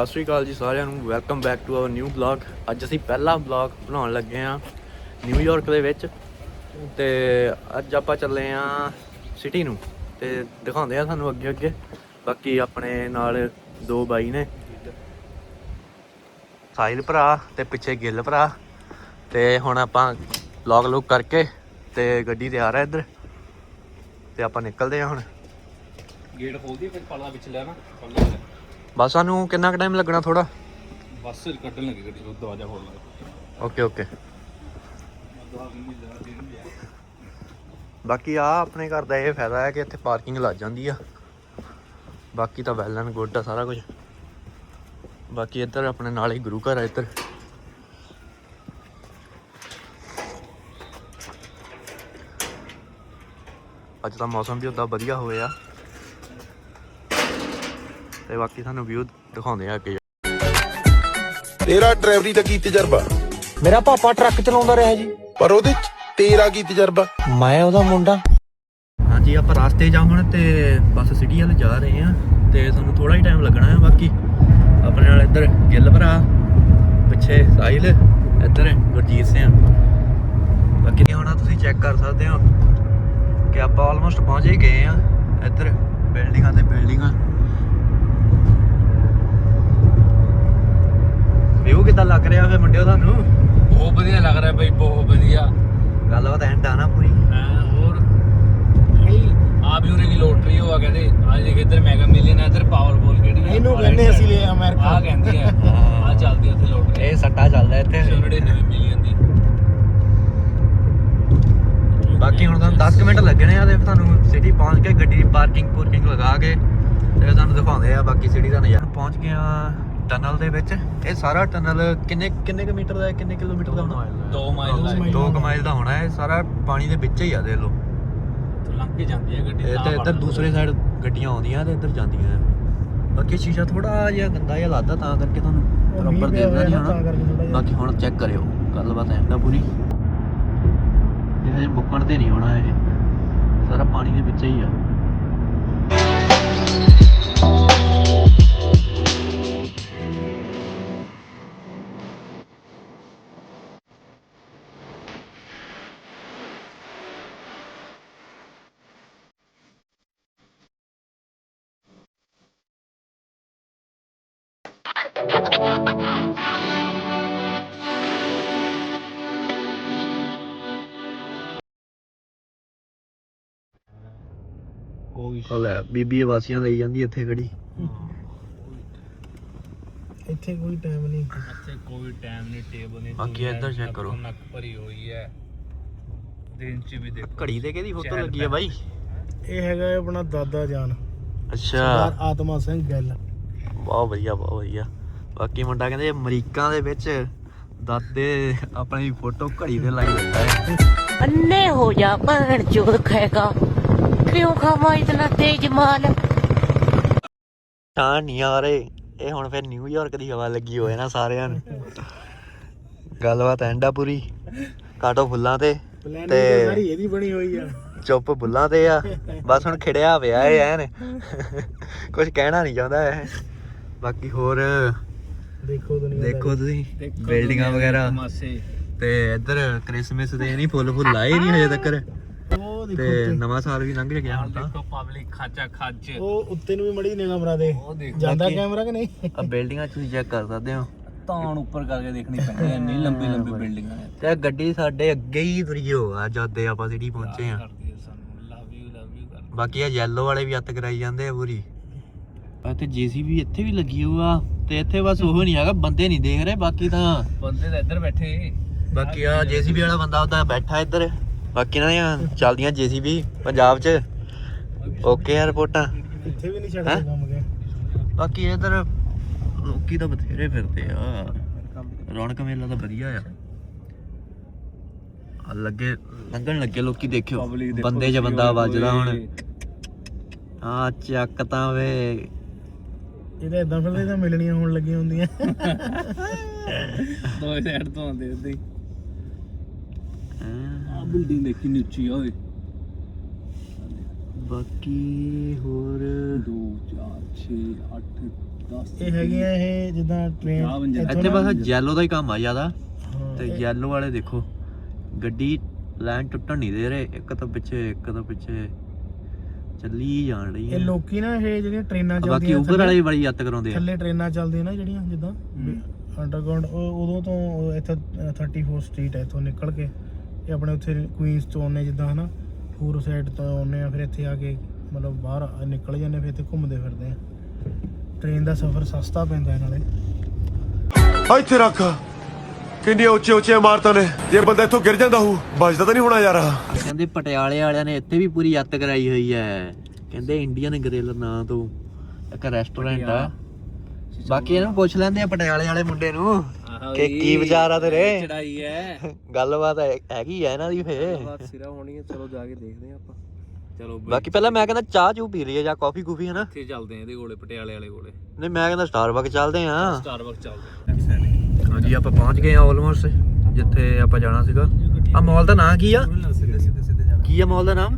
ਸਤਿ ਸ਼੍ਰੀ ਅਕਾਲ ਜੀ ਸਾਰਿਆਂ ਨੂੰ। Welcome back to our new blog ਅੱਜ ਅਸੀਂ ਪਹਿਲਾ ਬਲੌਗ ਬਣਾਉਣ ਲੱਗੇ ਹਾਂ ਨਿਊਯਾਰਕ ਦੇ ਵਿੱਚ। ਤੇ ਅੱਜ ਆਪਾਂ ਚੱਲੇ ਹਾਂ ਸਿਟੀ ਨੂੰ। ਤੇ ਦਿਖਾਉਂਦੇ ਆ ਤੁਹਾਨੂੰ ਅੱਗੇ ਅੱਗੇ। ਬਾਕੀ ਆਪਣੇ ਨਾਲ ਦੋ ਬਾਈ ਨੇ। ਸਾਹਿਲ ਭਰਾ ਤੇ ਪਿੱਛੇ ਗਿੱਲ ਭਰਾ। ਤੇ ਹੁਣ ਆਪਾਂ ਬਲੌਗ ਲੁੱਕ ਕਰਕੇ ਤੇ ਗੱਡੀ ਤਿਆਰ ਆ ਇੱਧਰ। ਤੇ ਆਪਾਂ ਨਿਕਲਦੇ ਹਾਂ ਹੁਣ। ਗੇਟ ਖੋਲਦੀ ਫਿਰ ਪਾਲਾ ਵਿੱਚ ਲਿਆ ਨਾ ਖੋਲ ਬਸ ਸਾਨੂੰ ਕਿੰਨਾ ਕੁ ਟਾਈਮ ਲੱਗਣਾ ਥੋੜਾ ਬਸ ਕੱਢਣ ਲੱਗੇ ਗੱਡੀ ਤੋਂ ਦਰਵਾਜ਼ਾ ਖੋਲ ਲਾ ਓਕੇ ਓਕੇ ਬਾਕੀ ਆ ਆਪਣੇ ਘਰ ਦਾ ਇਹ ਫਾਇਦਾ ਹੈ ਕਿ ਇੱਥੇ ਪਾਰਕਿੰਗ ਲੱਗ ਜਾਂਦੀ ਆ। ਬਾਕੀ ਤਾਂ ਵੈਲ ਐਂਡ ਗੁੱਡ ਆ ਸਾਰਾ ਕੁਝ। ਬਾਕੀ ਇੱਧਰ ਆਪਣੇ ਨਾਲ ਹੀ ਗੁਰੂ ਘਰ ਆ ਇੱਧਰ। ਅੱਜ ਤਾਂ ਮੌਸਮ ਵੀ ਉਦਾਂ ਵਧੀਆ ਹੋਇਆ। ਤੇ ਬਾਕੀ ਤੁਹਾਨੂੰ ਵਿਊ ਦਿਖਾਉਂਦੇ ਆ ਅੱਗੇ ਤੇਰਾ ਡਰਾਈਵਰੀ ਦਾ ਕੀ ਤਜਰਬਾ? ਮੇਰਾ ਪਾਪਾ ਟਰੱਕ ਚਲਾਉਂਦਾ ਰਿਹਾ ਜੀ। ਪਰ ਉਹਦੇ ਚ ਤੇਰਾ ਕੀ ਤਜਰਬਾ? ਮੈਂ ਉਹਦਾ ਮੁੰਡਾ। ਹਾਂਜੀ ਆਪਾਂ ਰਾਸਤੇ ਆ ਹੁਣ ਤੇ ਬੱਸ ਸਿਟੀ ਵੱਲ ਜਾ ਰਹੇ ਆ ਤੇ ਸਾਨੂੰ ਥੋੜਾ ਹੀ ਟਾਈਮ ਲੱਗਣਾ ਹੈ ਬਾਕੀ ਆਪਣੇ ਨਾਲ ਇੱਧਰ ਗਿੱਲ ਭਰਾ ਪਿੱਛੇ ਸਾਹਿਲ ਇੱਧਰ ਗੁਰਜੀਤ ਸਿੰਘ। ਬਾਕੀ ਹੁਣ ਤੁਸੀਂ ਚੈੱਕ ਕਰ ਸਕਦੇ ਹੋ ਕਿ ਆਪਾਂ ਆਲਮੋਸਟ ਪਹੁੰਚ ਹੀ ਗਏ ਆ ਇੱਧਰ ਬਿਲਡਿੰਗਾਂ ਤੇ ਬਿਲਡਿੰਗਾਂ ਵਿਊ ਕਿੱਦਾਂ ਲੱਗ ਰਿਹਾ ਫੇ ਮੁੰਡਿਓ ਤੁਹਾਨੂੰ? ਬਹੁਤ ਵਧੀਆ ਲੱਗ ਰਿਹਾ ਬਈ ਬਹੁਤ ਵਧੀਆ। ਗੱਲਬਾਤ ਐਂਡ ਆ ਨਾ ਪੂਰੀ। ਹਾਂ ਹੋਰ ਆ ਵੀ ਉਰੇ ਦੀ ਲੋਟਰੀ ਹੋਆ ਕਹਿੰਦੇ ਆ ਦੇਖ ਇੱਧਰ ਮੈਗਾ ਮਿਲੀਅਨ ਹੈ ਇੱਧਰ ਪਾਵਰਬੋਲ ਕਿਹੜੀ ਹੈ ਇਹਨੂੰ ਕਹਿੰਦੇ ਅਸੀਂ ਲੈ ਅਮਰੀਕਾ। ਆ ਕਹਿੰਦੀ ਹੈ ਹਾਂ। ਆ ਚੱਲਦੀ ਹੈ ਉੱਥੇ ਲੋਟਰੀ। ਇਹ ਸੱਟਾ ਚੱਲਦਾ ਇੱਥੇ। 99 ਮਿਲੀਅਨ ਦੀ। ਬਾਕੀ ਹੁਣ ਤੁਹਾਨੂੰ 10 ਕੁ ਮਿੰਟ ਲੱਗਣੇ ਆ ਤੇ ਤੁਹਾਨੂੰ ਸਿਟੀ ਪਹੁੰਚ ਕੇ ਗੱਡੀ ਦੀ ਪਾਰਕਿੰਗ ਪੂਰਕਿੰਗ ਲਗਾ ਕੇ ਤੇ ਤੁਹਾਨੂੰ ਦਿਖਾਉਂਦੇ ਆ ਬਾਕੀ ਸਿਟੀ ਦਾ ਨਜ਼ਾਰਾ। ਪਹੁੰਚ ਗਏ ਆ ਟਨਲ ਦੇ ਵਿੱਚ? ਇਹ ਸਾਰਾ ਟਨਲ ਕਿੰਨੇ ਕਿੰਨੇ ਕੁ ਮੀਟਰ ਦਾ ਹੈ? ਕਿੰਨੇ ਕਿਲੋਮੀਟਰ ਦਾ ਹੋਣਾ? 2 ਮਾਈਲ ਦਾ 2 ਮਾਈਲ ਦਾ ਹੋਣਾ ਹੈ। ਸਾਰਾ ਪਾਣੀ ਦੇ ਵਿੱਚ ਹੀ ਆ ਦੇਖ ਲਓ। ਲੰਘ ਕੇ ਜਾਂਦੀ ਹੈ ਗੱਡੀ ਇਹ ਤਾਂ ਇੱਧਰ ਦੂਸਰੇ ਸਾਈਡ ਗੱਡੀਆਂ ਆਉਂਦੀਆਂ ਤੇ ਇੱਧਰ ਜਾਂਦੀਆਂ ਆ। ਬਾਕੀ ਸ਼ੀਸ਼ਾ ਥੋੜਾ ਜਿਹਾ ਗੰਦਾ ਜਿਹਾ ਲੱਗਦਾ ਤਾਂ ਕਰਕੇ ਤੁਹਾਨੂੰ ਪਿਆ ਦੇਖਦਾ ਨਹੀਂ ਹੋਣਾ। ਬਾਕੀ ਹੁਣ ਚੈੱਕ ਕਰਿਓ। ਗੱਲਬਾਤ ਐਂਦਾ ਪੂਰੀ। ਇਹਦੇ ਬੁੱਕਣ ਤੇ ਨਹੀਂ ਹੋਣਾ ਇਹ। ਸਾਰਾ ਪਾਣੀ ਦੇ ਵਿੱਚ ਹੀ ਆ। ਉਹ ਲੈ ਬੀਬੀ ਵਾਸੀਆਂ ਲਈ ਜਾਂਦੀ ਇੱਥੇ ਖੜੀ। ਇੱਥੇ ਕੋਈ ਟਾਈਮ ਨਹੀਂ। ਇੱਥੇ ਕੋਈ ਟਾਈਮ ਨਹੀਂ ਟੇਬਲ ਨਹੀਂ ਬਾਕੀ ਇੱਧਰ ਚੈੱਕ ਕਰੋ। ਨੱਕ ਭਰੀ ਹੋਈ ਹੈ। ਦਿਨ ਚ ਵੀ ਦੇਖੋ। ਘੜੀ ਤੇ ਕਿਹਦੀ ਫੋਟੋ ਲੱਗੀ ਹੈ ਬਾਈ? ਇਹ ਹੈਗਾ ਆਪਣਾ ਦਾਦਾ ਜਾਨ। ਅੱਛਾ। ਆਤਮਾ ਸਿੰਘ ਗੱਲ। ਬਹੁਤ ਵਧੀਆ ਬਹੁਤ ਵਧੀਆ। ਬਾਕੀ ਮੁੰਡਾ ਕਹਿੰਦੇ ਅਮਰੀਕਾ ਦੇ ਵਿੱਚ ਦਾਦੇ ਆਪਣੀ ਫੋਟੋ ਘੜੀ ਤੇ ਲਾਈ ਦਿੱਤਾ ਹੈ। ਅੰਨੇ ਹੋ ਜਾ ਭਣ ਚੋਦ ਕਿਉਂ ਖਾਵਾਂ ਇਤਨਾ ਤੇਜ਼ ਮਾਲ? ਤਾਂ ਨਹੀਂ ਆ ਰਹੇ। ਇਹ ਹੁਣ ਫਿਰ ਨਿਊਯਾਰਕ ਦੀ ਹਵਾ ਲੱਗੀ ਹੋਏ ਨਾ ਸਾਰਿਆਂ ਨੂੰ। ਗੱਲਬਾਤ ਐਂਡ ਪੂਰੀ। ਕਾਟੋ ਫੁੱਲਾਂ ਤੇ। ਤੇ ਆ। ਚੁੱਪ ਬੁੱਲਾਂ ਤੇ ਆ। ਬਸ ਹੁਣ ਖਿੜਿਆ ਪਿਆ ਇਹ ਐਨ। ਕੁਝ ਕਹਿਣਾ ਨਹੀਂ ਚਾਹੁੰਦਾ ਇਹ। ਬਾਕੀ ਹੋਰ ਦੇਖੋ ਦੇਖੋ ਤੁਸੀਂ। ਬਿਲਡਿੰਗਾਂ ਵਗੈਰਾ। ਤੇ ਇੱਧਰ ਕ੍ਰਿਸਮਸ ਦੇ ਨਹੀਂ ਫੁੱਲ ਫੁੱਲ ਆਏ ਨਹੀਂ ਹਜੇ ਤੱਕ ਦੇਖੋ ਤੇ। ਨਵਾਂ ਸਾਲ ਵੀ ਲੰਘ ਗਿਆ ਹੁਣ ਤਾਂ ਦੇਖੋ ਪਬਲਿਕ ਖਾਚਾ ਖੱਜ। ਉਹ ਉੱਤੇ ਨੂੰ ਵੀ ਮੜੀ ਨਿਗਾਹ ਮਰਾ ਦੇ। ਉਹ ਦੇਖ ਜਾਂਦਾ ਬਾਕੀ- ਕੈਮਰਾ ਕਿ ਨਹੀਂ? ਆ ਬਿਲਡਿੰਗਾਂ ਤੁਸੀਂ ਚੈੱਕ ਕਰ ਸਕਦੇ ਹੋ। ਤਾਣ ਉੱਪਰ ਕਰਕੇ ਦੇਖਣੀ ਪੈਂਦੀ ਹੈ ਇੰਨੀ ਲੰਬੀ ਲੰਬੀ ਬਿਲਡਿੰਗਾਂ ਨੇ ਤੇ ਗੱਡੀ ਸਾਡੇ ਅੱਗੇ ਹੀ ਤੁਰੀ ਹੋ ਆ ਜਦ ਦੇ ਆਪਾਂ ਸਿਟੀ ਪਹੁੰਚੇ ਆ ਕਰਦੀ ਹੈ ਸਾਨੂੰ ਲਵ ਯੂ ਲਵ ਯੂ ਕਰ ਬਾਕੀ ਆ ਯੈਲੋ ਵਾਲੇ ਵੀ ਅੱਤ ਕਰਾਈ ਜਾਂਦੇ ਆ ਪੂਰੀ। ਇੱਥੇ ਜੀਸੀਬੀ ਇੱਥੇ ਵੀ ਲੱਗੀ ਹੋਆ ਤੇ ਇੱਥੇ ਬਸ ਉਹ ਨਹੀਂ ਹੈਗਾ ਬੰਦੇ ਨਹੀਂ ਦੇਖ ਰਹੇ ਬਾਕੀ ਤਾਂ ਬੰਦੇ ਤਾਂ ਇੱਧਰ ਬੈਠੇ ਬਾਕੀ ਆ ਜੀਸੀਬੀ ਵਾਲਾ ਬੰਦਾ ਉਹਦਾ ਬੈਠਾ ਇੱਧਰ। ਬਾਕੀ ਇਹਨਾਂ ਦੀਆਂ ਚੱਲਦੀਆਂ ਜੀਸੀਬੀ ਪੰਜਾਬ 'ਚ। ਓਕੇ ਆ ਰਿਪੋਰਟਾਂ। ਇੱਥੇ ਵੀ ਨਹੀਂ ਹੈਂ? ਛੱਡਦੇ ਕੰਮ ਕੇ ਬਾਕੀ ਇੱਧਰ ਲੋਕੀ ਤਾਂ ਬਥੇਰੇ ਫਿਰਦੇ ਆ। ਰੌਣਕ ਮੇਲਾ ਤਾਂ ਵਧੀਆ ਆ। ਆ ਲੱਗੇ ਲੰਘਣ ਲੱਗੇ ਲੋਕੀ ਦੇਖਿਓ। ਬੰਦੇ 'ਚ ਬੰਦਾ ਵੱਜਦਾ ਹੁਣ। ਆ ਚੱਕ ਤਾਂ ਵੇ। ਇਹਦਾ ਇਦਾਂ ਫਿਰਦੇ ਤਾਂ ਮਿਲਣੀਆਂ ਹੋਣ ਲੱਗੀਆਂ ਹੁੰਦੀਆਂ। ਦੋਏ ਸਾਈਡ ਤੋਂ ਆਉਂਦੇ ਹੈਂ। ਆ ਬਿਲਡਿੰਗ ਦੇਖੀ ਨੀਚੀ ਓਏ ਬਾਕੀ ਹੋਰ 2 4 6 8 10 ਇਹ ਹੈਗੀਆਂ ਇਹ ਜਿੱਦਾਂ ਟ੍ਰੇਨ। ਇੱਥੇ ਬਸ ਜੈਲੋ ਦਾ ਹੀ ਕੰਮ ਆ ਜ਼ਿਆਦਾ। ਤੇ ਇਹ- ਯੈਲੋ ਵਾਲੇ ਦੇਖੋ ਗੱਡੀ ਲਾਈਨ ਟੁੱਟਣ ਨਹੀਂ ਦੇ ਰਹੇ ਇੱਕ ਤਾਂ ਪਿੱਛੇ ਇੱਕ ਤਾਂ ਪਿੱਛੇ ਚੱਲੀ ਜਾਣ ਰਹੀ ਇਹ ਹੈ ਲੋਕੀ ਨਾ ਇਹ ਜਿਹੜੀਆਂ ਟ੍ਰੇਨਾਂ ਬਾਕੀ ਚੱਲਦੀਆਂ ਉਬਰ ਵਾਲੇ ਵੀ ਬੜੀ ਯੱਤ ਕਰਾਉਂਦੇ ਆ। ਥੱਲੇ ਟ੍ਰੇਨਾਂ ਚੱਲਦੀਆਂ ਨਾ ਜਿਹੜੀਆਂ ਜਿੱਦਾਂ ਅੰਡਰਗਰਾਉਂਡ ਉਦੋਂ ਤੋਂ ਇੱਥੇ 34 ਸਟਰੀਟ ਹੈ ਇੱਥੋਂ ਨਿਕਲ ਕੇ। ਇਹ ਆਪਣੇ ਉੱਥੇ ਕੁਈਨਸ ਤੋਂ ਆਉਂਦੇ ਜਿੱਦਾਂ ਹਨਾ ਹੋਰ ਸਾਈਡ ਤੋਂ ਆਉਂਦੇ ਆ ਫਿਰ ਇੱਥੇ ਆ ਕੇ ਮਤਲਬ ਬਾਹਰ ਨਿਕਲ ਜਾਂਦੇ ਫਿਰ ਇੱਥੇ ਘੁੰਮਦੇ ਫਿਰਦੇ ਆ। ਟ੍ਰੇਨ ਦਾ ਸਫ਼ਰ ਸਸਤਾ ਪੈਂਦਾ ਨਾਲੇ ਇੱਥੇ ਰੱਖ। ਕਿੰਨੀਆਂ ਉੱਚੇ ਉੱਚੇ ਇਮਾਰਤਾਂ ਨੇ। ਜੇ ਬੰਦਾ ਇੱਥੋਂ ਗਿਰ ਜਾਂਦਾ ਹੋਊ ਬਚਦਾ ਤਾਂ ਨਹੀਂ ਹੋਣਾ ਯਾਰ। ਕਹਿੰਦੇ ਪਟਿਆਲੇ ਵਾਲਿਆਂ ਨੇ ਇੱਥੇ ਵੀ ਪੂਰੀ ਯੱਤ ਕਰਾਈ ਹੋਈ ਹੈ। ਕਹਿੰਦੇ ਇੰਡੀਅਨ ਗ੍ਰਿਲ ਨਾਂ ਤੋਂ ਇੱਕ ਰੈਸਟੋਰੈਂਟ ਆ। ਬਾਕੀ ਇਹਨੂੰ ਪੁੱਛ ਲੈਂਦੇ ਆ ਪਟਿਆਲੇ ਵਾਲੇ ਮੁੰਡੇ ਨੂੰ। ਕਿ ਕੀ ਵਿਚਾਰ ਆ ਤੇਰੇ? ਚੜਾਈ ਹੈ ਗੱਲਬਾਤ ਹੈ- ਹੈਗੀ ਆ ਇਹਨਾਂ ਦੀ ਫੇ। ਬਾਤ ਸਿਰਾ ਹੋਣੀ ਹੈ ਚਲੋ ਜਾ ਕੇ ਦੇਖਦੇ ਆ ਆਪਾਂ। ਚਲੋ ਬਈ, ਬਾਕੀ ਪਹਿਲਾਂ ਮੈਂ ਕਹਿੰਦਾ ਚਾਹ ਚੂ ਪੀ ਲਈਏ ਜਾਂ ਕਾਫੀ ਕੂਫੀ ਹਨਾ? ਇੱਥੇ ਚੱਲਦੇ ਆ ਇਹਦੇ ਕੋਲੇ ਪਟਿਆਲੇ ਵਾਲੇ ਕੋਲੇ। ਨਹੀਂ ਮੈਂ ਕਹਿੰਦਾ ਸਟਾਰਬਕ ਚੱਲਦੇ ਆ। ਸਟਾਰਬਕ ਚੱਲਦੇ ਆ। ਹਾਂਜੀ ਆਪਾਂ ਪਹੁੰਚ ਗਏ ਆ ਆਲਮੋਸਟ ਜਿੱਥੇ ਆਪਾਂ ਜਾਣਾ ਸੀਗਾ। ਆ ਮਾਲ ਦਾ ਨਾਂ ਕੀ ਆ? ਸਿੱਧੇ ਸਿੱਧੇ ਸਿੱਧੇ ਜਾ ਕੀ ਆ ਮਾਲ ਦਾ ਨਾਮ?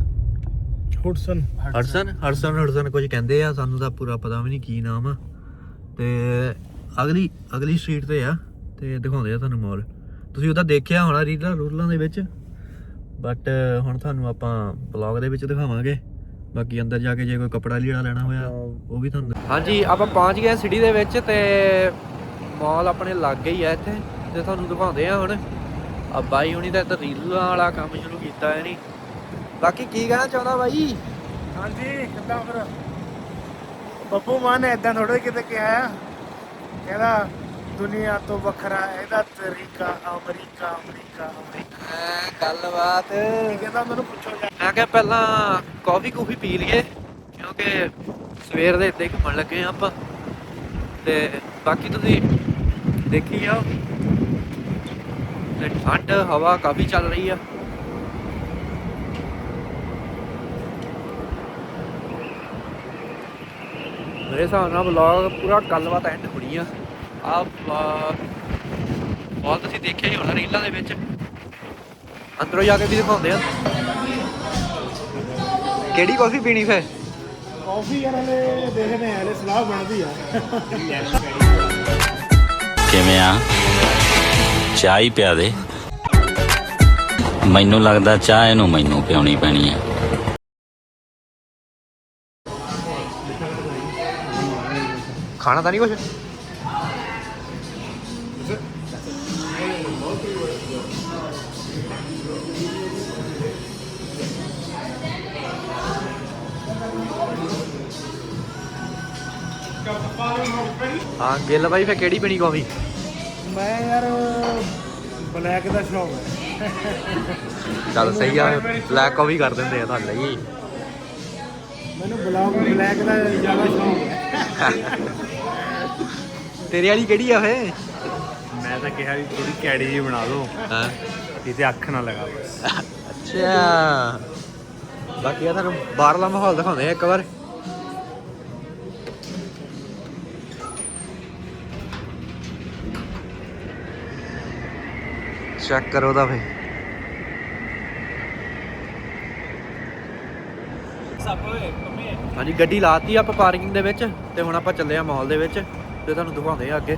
ਹੁਡਸਨ ਹਡਸਨ ਹਡਸਨ ਹਡਸਨ ਕੁਝ ਕਹਿੰਦੇ ਆ ਸਾਨੂੰ ਤਾਂ ਪੂਰਾ ਪਤਾ ਵੀ ਨਹੀਂ ਕੀ ਨਾਮ ਆ। ਤੇ ਅਗਲੀ ਅਗਲੀ ਸਟਰੀਟ ਤੇ ਆ। ਤੇ ਦਿਖਾਉਂਦੇ ਆ ਤੁਹਾਨੂੰ ਮਾਲ ਤੁਸੀਂ ਉਹਦਾ ਦੇਖਿਆ ਹੋਣਾ ਰੀਲਾਂ ਰੂਲਾਂ ਦੇ ਵਿੱਚ? ਬਟ ਹੁਣ ਤੁਹਾਨੂੰ ਆਪਾਂ ਬਲੌਗ ਦੇ ਵਿੱਚ ਦਿਖਾਵਾਂਗੇ। ਬਾਕੀ ਅੰਦਰ ਜਾ ਕੇ ਜੇ ਕੋਈ ਕਪੜਾ ਲੀੜਾ ਲੈਣਾ ਹੋਇਆ ਉਹ ਵੀ ਤੁਹਾਨੂੰ ਹਾਂਜੀ ਆਪਾਂ ਪਹੁੰਚ ਗਏ ਸਿਟੀ ਦੇ ਵਿੱਚ ਤੇ ਮਾਲ ਆਪਣੇ ਲੱਗ ਹੀ ਆ ਇੱਥੇ ਤੇ ਤੁਹਾਨੂੰ ਦਿਖਾਉਂਦੇ ਆ ਹੁਣ। ਆ ਬਾਈ ਹੁਣੀ ਤਾਂ ਰੀਲਾਂ ਵਾਲਾ ਕੰਮ ਸ਼ੁਰੂ ਕੀਤਾ ਹੈ ਨਹੀਂ ਬਾਕੀ ਕੀ ਕਹਿਣਾ ਚਾਹੁੰਦਾ ਬਾਈ? ਹਾਂਜੀ ਕਿੱਦਾਂ ਫਿਰ? ਬੱਬੂ ਮਾਨ ਨੇ ਇਦਾਂ ਥੋੜਾ ਕਿਤੇ ਕਿਹਾ ਆ। ਕਹਿੰਦਾ ਦੁਨੀਆ ਤੋਂ ਵੱਖਰਾ ਇਹਦਾ ਤਰੀਕਾ ਅਮਰੀਕਾ ਅਮਰੀਕਾ ਅਮਰੀਕਾ। ਗੱਲਬਾਤ। ਇਹ ਕਹਿੰਦਾ ਮੈਨੂੰ ਪੁੱਛੋ ਜਾ ਮੈਂ ਕਿਹਾ ਪਹਿਲਾਂ ਕਾਫੀ ਕੂਫੀ ਪੀ ਲਈਏ ਕਿਉਂਕਿ ਸਵੇਰ ਦੇ ਇੱਥੇ ਘੁੰਮਣ ਲੱਗੇ ਆ ਆਪਾਂ। ਤੇ ਬਾਕੀ ਤੁਸੀਂ ਦੇਖੀ ਜਾਓ। ਤੇ ਠੰਡ ਹਵਾ ਕਾਫੀ ਚੱਲ ਰਹੀ ਆ। ਮੇਰੇ ਹਿਸਾਬ ਨਾਲ ਵਲੌਗ ਪੂਰਾ ਗੱਲਬਾਤ ਐਂਡ ਹੋਣੀ ਆ। ਆ ਵਲੌਗ ਬਹੁਤ ਤੁਸੀਂ ਦੇਖਿਆ ਹੀ ਹੋਣਾ ਰੀਲਾਂ ਦੇ ਵਿੱਚ। ਅੰਦਰੋਂ ਜਾ ਕੇ ਵੀ ਦਿਖਾਉਂਦੇ ਆ। ਕਿਹੜੀ ਕਾਫੀ ਪੀਣੀ ਫੇ ਕਾਫੀ ਯਾਰ ਹਲੇ ਦੇਖਦੇ ਆ ਹਲੇ ਸਲਾਹ ਬਣਦੀ ਆ। ਕਿਵੇਂ ਆ? ਚਾਹ ਹੀ ਪਿਆ ਦੇ। ਮੈਨੂੰ ਲੱਗਦਾ ਚਾਹ ਇਹਨੂੰ ਮੈਨੂੰ ਪਿਉਣੀ ਪੈਣੀ ਆ। ਖਾਣਾ ਤਾਂ ਨਹੀਂ ਕੁਛ? ਹਾਂ ਗਿੱਲ ਬਾਈ ਫੇ ਕਿਹੜੀ ਪੀਣੀ ਕਾਫੀ ਮੈਂ ਯਾਰ ਬਲੈਕ ਦਾ ਸ਼ੌਕ ਹੈ। ਚੱਲ ਸਹੀ ਆ ਬਲੈਕ ਕਾਫੀ ਕਰ ਦਿੰਦੇ ਆ ਤੁਹਾਡੇ ਲਈ ਮੈਨੂੰ ਬਲੈਕ ਬਲੈਕ ਦਾ ਜ਼ਿਆਦਾ ਸ਼ੌਕ ਹੈ। ਤੇਰੇ ਵਾਲੀ ਕਿਹੜੀ ਆ ਫੇ ਮੈਂ ਤਾਂ ਕਿਹਾ ਵੀ ਥੋੜੀ ਕੈੜੀ ਜੀ ਬਣਾ ਲਓ। ਹਾਂ। ਇਹਦੇ ਅੱਖ ਨਾ ਲਗਾ ਬਸ। ਅੱਛਾ। ਬਾਕੀ ਆ ਤੁਹਾਨੂੰ ਬਾਹਰਲਾ ਮਾਹੌਲ ਦਿਖਾਉਂਦੇ ਆ ਇੱਕ ਵਾਰ। ਚੈੱਕ ਕਰੋ ਦਾ ਫੇ ਹਾਂਜੀ ਗੱਡੀ ਲਾਤੀ ਆਪਾਂ ਪਾਰਕਿੰਗ ਦੇ ਵਿੱਚ ਤੇ ਹੁਣ ਆਪਾਂ ਚੱਲੇ ਆ ਮਾਲ ਦੇ ਵਿੱਚ ਤੇ ਤੁਹਾਨੂੰ ਦਿਖਾਉਂਦੇ ਆ ਅੱਗੇ।